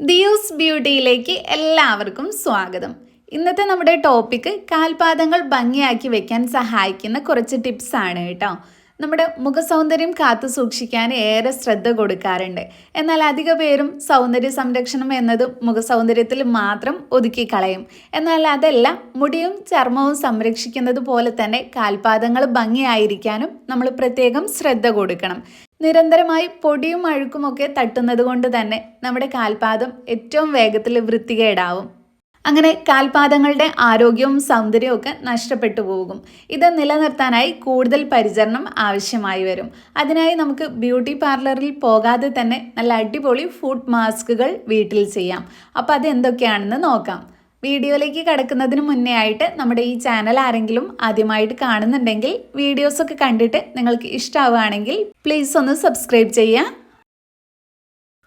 ദിയൂസ് ബ്യൂട്ടിയിലേക്ക് എല്ലാവർക്കും സ്വാഗതം. ഇന്നത്തെ നമ്മുടെ ടോപ്പിക്ക് കാൽപാദങ്ങൾ ഭംഗിയാക്കി വെക്കാൻ സഹായിക്കുന്ന കുറച്ച് ടിപ്സ് ആണ് കേട്ടോ. നമ്മുടെ മുഖസൗന്ദര്യം കാത്തു സൂക്ഷിക്കാൻ ഏറെ ശ്രദ്ധ കൊടുക്കാറുണ്ട്. എന്നാൽ അധിക പേരും സൗന്ദര്യ സംരക്ഷണം എന്നത് മുഖസൗന്ദര്യത്തിൽ മാത്രം ഒതുക്കി കളയും. എന്നാൽ അതല്ല മുടിയും ചർമ്മവും സംരക്ഷിക്കുന്നത് പോലെ തന്നെ കാൽപാദങ്ങൾ ഭംഗിയായിരിക്കാനും നമ്മൾ പ്രത്യേകം ശ്രദ്ധ കൊടുക്കണം. നിരന്തരമായി പൊടിയും അഴുക്കുമൊക്കെ തട്ടുന്നത് കൊണ്ട് തന്നെ നമ്മുടെ കാൽപാദം ഏറ്റവും വേഗത്തിൽ വൃത്തികേടാവും. അങ്ങനെ കാൽപാദങ്ങളുടെ ആരോഗ്യവും സൗന്ദര്യവും ഒക്കെ നഷ്ടപ്പെട്ടു പോകും. ഇത് നിലനിർത്താനായി കൂടുതൽ പരിചരണം ആവശ്യമായി വരും. അതിനായി നമുക്ക് ബ്യൂട്ടി പാർലറിൽ പോകാതെ തന്നെ നല്ല അടിപൊളി ഫുഡ് മാസ്കുകൾ വീട്ടിൽ ചെയ്യാം. അപ്പോൾ അത് എന്തൊക്കെയാണെന്ന് നോക്കാം. വീഡിയോയിലേക്ക് കടക്കുന്നതിന് മുന്നേ ആയിട്ട് നമ്മുടെ ഈ ചാനൽ ആരെങ്കിലും ആദ്യമായിട്ട് കാണുന്നുണ്ടെങ്കിൽ വീഡിയോസൊക്കെ കണ്ടിട്ട് നിങ്ങൾക്ക് ഇഷ്ടമാവുകയാണെങ്കിൽ പ്ലീസ് ഒന്ന് സബ്സ്ക്രൈബ് ചെയ്യാം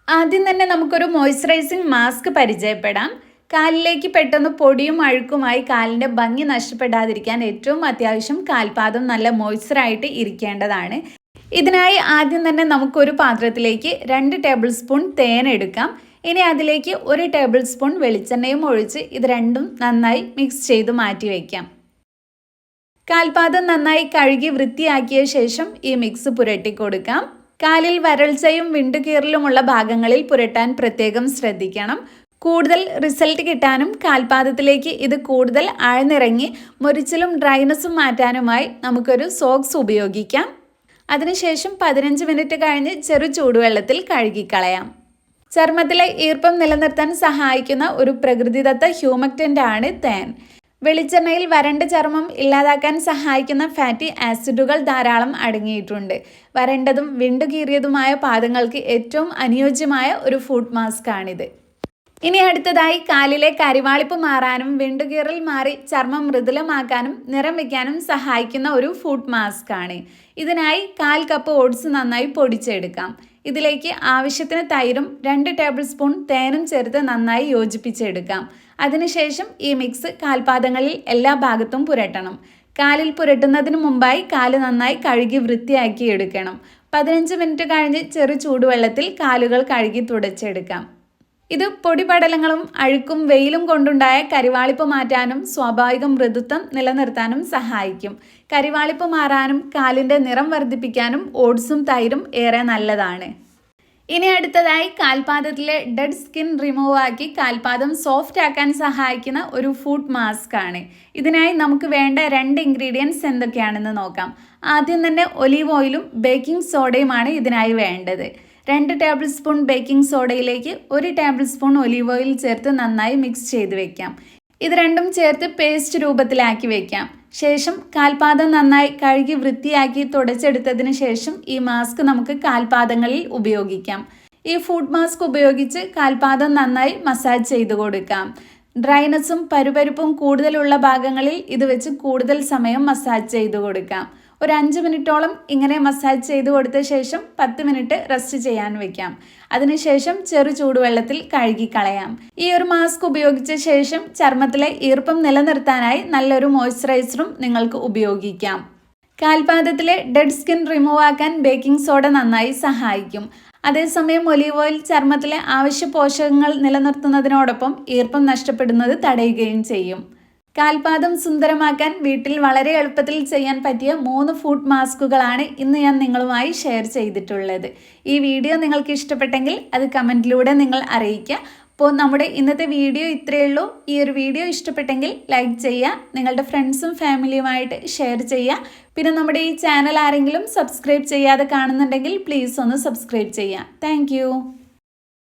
ആദ്യം തന്നെ നമുക്കൊരു മോയ്സ്ചറൈസിങ് മാസ്ക് പരിചയപ്പെടാം. കാലിലേക്ക് പെട്ടെന്ന് പൊടിയും അഴുക്കുമായി കാലിന്റെ ഭംഗി നഷ്ടപ്പെടാതിരിക്കാൻ ഏറ്റവും അത്യാവശ്യം കാൽപാദം നല്ല മോയ്സ്ചറായിട്ട് ഇരിക്കേണ്ടതാണ്. ഇതിനായി ആദ്യം തന്നെ നമുക്കൊരു പാത്രത്തിലേക്ക് രണ്ട് ടേബിൾ സ്പൂൺ തേൻ എടുക്കാം. ഇനി അതിലേക്ക് ഒരു ടേബിൾ സ്പൂൺ വെളിച്ചെണ്ണയും ഒഴിച്ച് ഇത് രണ്ടും നന്നായി മിക്സ് ചെയ്ത് മാറ്റി വയ്ക്കാം കാൽപാദം നന്നായി കഴുകി വൃത്തിയാക്കിയ ശേഷം ഈ മിക്സ് പുരട്ടി കൊടുക്കാം. കാലിൽ വരൾച്ചയും വിണ്ടുകീറലുമുള്ള ഭാഗങ്ങളിൽ പുരട്ടാൻ പ്രത്യേകം ശ്രദ്ധിക്കണം. കൂടുതൽ റിസൾട്ട് കിട്ടാനും കാൽപാദത്തിലേക്ക് ഇത് കൂടുതൽ ആഴ്ന്നിറങ്ങി മുരിച്ചിലും ഡ്രൈനസും മാറ്റാനുമായി നമുക്കൊരു സോക്സ് ഉപയോഗിക്കാം. അതിനുശേഷം പതിനഞ്ച് മിനിറ്റ് കഴിഞ്ഞ് ചെറു ചൂടുവെള്ളത്തിൽ കഴുകിക്കളയാം. ചർമ്മത്തിലെ ഈർപ്പം നിലനിർത്താൻ സഹായിക്കുന്ന ഒരു പ്രകൃതിദത്ത ഹ്യൂമക്റ്റന്റ് ആണ് തേൻ. വെളിച്ചെണ്ണയിൽ വരണ്ട ചർമ്മം ഇല്ലാതാക്കാൻ സഹായിക്കുന്ന ഫാറ്റി ആസിഡുകൾ ധാരാളം അടങ്ങിയിട്ടുണ്ട്. വരണ്ടതും വിണ്ടുകീറിയതുമായ പാദങ്ങൾക്ക് ഏറ്റവും അനുയോജ്യമായ ഒരു ഫുഡ് മാസ്ക് ആണിത് ഇനി അടുത്തതായി കാലിലെ കരിവാളിപ്പ് മാറാനും വിണ്ടുകീറൽ മാറി ചർമ്മം മൃദുലമാക്കാനും നിറം വയ്ക്കാനും സഹായിക്കുന്ന ഒരു ഫുഡ് മാസ്ക് ആണ്. ഇതിനായി കാൽ കപ്പ് ഓട്സ് നന്നായി പൊടിച്ചെടുക്കാം. ഇതിലേക്ക് ആവശ്യത്തിന് തൈരും രണ്ട് ടേബിൾ സ്പൂൺ തേനും ചേർത്ത് നന്നായി യോജിപ്പിച്ചെടുക്കാം. അതിനുശേഷം ഈ മിക്സ് കാൽപാദങ്ങളിൽ എല്ലാ ഭാഗത്തും പുരട്ടണം. കാലിൽ പുരട്ടുന്നതിന് മുമ്പായി കാൽ നന്നായി കഴുകി വൃത്തിയാക്കി എടുക്കണം. പതിനഞ്ച് മിനിറ്റ് കഴിഞ്ഞ് ചെറു ചൂടുവെള്ളത്തിൽ കാലുകൾ കഴുകി തുടച്ചെടുക്കാം. ഇത് പൊടിപടലങ്ങളും അഴുക്കും വെയിലും കൊണ്ടുണ്ടായ കരിവാളിപ്പ് മാറ്റാനും സ്വാഭാവിക മൃദുത്വം നിലനിർത്താനും സഹായിക്കും. കരിവാളിപ്പ് മാറാനും കാലിന്റെ നിറം വർദ്ധിപ്പിക്കാനും ഓട്സും തൈരും ഏറെ നല്ലതാണ്. ഇനി അടുത്തതായി കാൽപാദത്തിലെ ഡെഡ് സ്കിൻ റിമൂവ് ആക്കി കാൽപാദം സോഫ്റ്റ് ആക്കാൻ സഹായിക്കുന്ന ഒരു ഫുഡ് മാസ്ക് ആണ്. ഇതിനായി നമുക്ക് വേണ്ട രണ്ട് ഇൻഗ്രീഡിയൻസ് എന്തൊക്കെയാണെന്ന് നോക്കാം. ആദ്യം തന്നെ ഒലീവ് ഓയിലും ബേക്കിംഗ് സോഡയുമാണ് ഇതിനായി വേണ്ടത്. രണ്ട് ടേബിൾ സ്പൂൺ ബേക്കിംഗ് സോഡയിലേക്ക് ഒരു ടേബിൾ സ്പൂൺ ഒലീവ് ഓയിൽ ചേർത്ത് നന്നായി മിക്സ് ചെയ്ത് വെക്കാം. ഇത് രണ്ടും ചേർത്ത് പേസ്റ്റ് രൂപത്തിലാക്കി വെക്കാം. ശേഷം കാൽപാദം നന്നായി കഴുകി വൃത്തിയാക്കി തുടച്ചെടുത്തതിന് ശേഷം ഈ മാസ്ക് നമുക്ക് കാൽപാദങ്ങളിൽ ഉപയോഗിക്കാം. ഈ ഫുഡ് മാസ്ക് ഉപയോഗിച്ച് കാൽപാദം നന്നായി മസാജ് ചെയ്ത് കൊടുക്കാം. ഡ്രൈനസും പരുപരുപ്പും കൂടുതലുള്ള ഭാഗങ്ങളിൽ ഇത് വെച്ച് കൂടുതൽ സമയം മസാജ് ചെയ്ത് കൊടുക്കാം. ഒരു അഞ്ച് മിനിറ്റോളം ഇങ്ങനെ മസാജ് ചെയ്ത് കൊടുത്ത ശേഷം പത്ത് മിനിറ്റ് റെസ്റ്റ് ചെയ്യാൻ വെക്കാം. അതിനുശേഷം ചെറു ചൂടുവെള്ളത്തിൽ കഴുകി കളയാം ഈ ഒരു മാസ്ക് ഉപയോഗിച്ച ശേഷം ചർമ്മത്തിലെ ഈർപ്പം നിലനിർത്താനായി നല്ലൊരു മോയ്സ്ചറൈസറും നിങ്ങൾക്ക് ഉപയോഗിക്കാം. കാൽപാദത്തിലെ ഡെഡ് സ്കിൻ റിമൂവ് ആക്കാൻ ബേക്കിംഗ് സോഡ നന്നായി സഹായിക്കും. അതേസമയം ഒലീവ് ഓയിൽ ചർമ്മത്തിലെ ആവശ്യ പോഷകങ്ങൾ നിലനിർത്തുന്നതിനോടൊപ്പം ഈർപ്പം നഷ്ടപ്പെടുന്നത് തടയുകയും ചെയ്യും. കാൽപാദം സുന്ദരമാക്കാൻ വീട്ടിൽ വളരെ എളുപ്പത്തിൽ ചെയ്യാൻ പറ്റിയ മൂന്ന് ഫുഡ് മാസ്കുകളാണ് ഇന്ന് ഞാൻ നിങ്ങളുമായി ഷെയർ ചെയ്തിട്ടുള്ളത്. ഈ വീഡിയോ നിങ്ങൾക്ക് ഇഷ്ടപ്പെട്ടെങ്കിൽ അത് കമന്റിലൂടെ നിങ്ങൾ അറിയിക്കുക. അപ്പോൾ നമ്മുടെ ഇന്നത്തെ വീഡിയോ ഇത്രയേ ഉള്ളൂ. ഈ ഒരു വീഡിയോ ഇഷ്ടപ്പെട്ടെങ്കിൽ ലൈക്ക് ചെയ്യുക നിങ്ങളുടെ ഫ്രണ്ട്സും ഫാമിലിയുമായിട്ട് ഷെയർ ചെയ്യുക. പിന്നെ നമ്മുടെ ഈ ചാനൽ ആരെങ്കിലും സബ്സ്ക്രൈബ് ചെയ്യാതെ കാണുന്നുണ്ടെങ്കിൽ പ്ലീസ് ഒന്ന് സബ്സ്ക്രൈബ് ചെയ്യുക. താങ്ക്